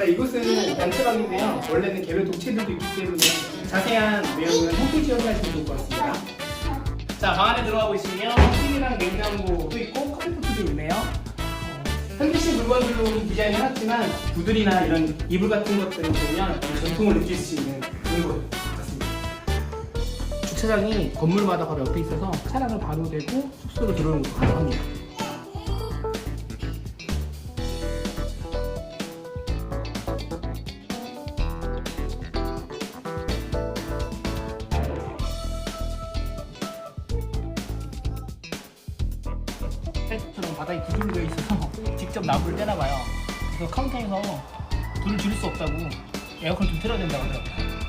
자, 이곳은 단체방인데요. 원래는 개별 독채들도 있기 때문에 자세한 내용은 홈페이지 확인하시면 좋을 것 같습니다. 자, 방 안에 들어가 보시면 TV랑 냉장고도 있고 커피포트도 있네요. 어, 현대식 물건들로 디자인을 해놨지만 구들이나 이런 이불 같은 것들을 보면 전통을 느낄 수 있는 그런 것 같습니다. 주차장이 건물마다 바로 옆에 있어서 차량을 바로 대고 숙소로 들어오는 것도 가능합니다. 햇처럼 바닥에 구슬로 되어 있어서 직접 나무를 떼나 봐요. 그래서 카운터에서 불을 줄일 수 없다고 에어컨 좀 틀어야 된다고 하더라고요.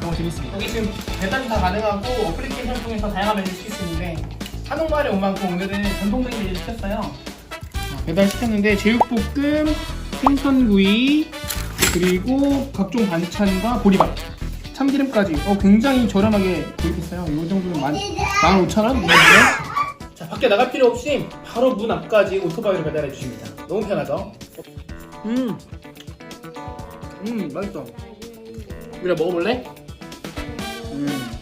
너무 재밌습니다. 여기 지금 배달이 다 가능하고 어플리케이션을 통해서 다양한 메뉴를 시킬 수 있는데 한옥마을에 온 만큼 오늘은 전통적인 메뉴를 시켰어요. 어, 배달 시켰는데 제육볶음, 생선구이, 그리고 각종 반찬과 보리밥, 참기름까지 어, 굉장히 저렴하게 구입했어요. 이 정도면 만, 15,000원? 자, 밖에 나갈 필요 없이 바로 문 앞까지 오토바이로 배달해 주십니다. 너무 편하죠? 음, 음, 맛있어. 우리가 먹어볼래? 음.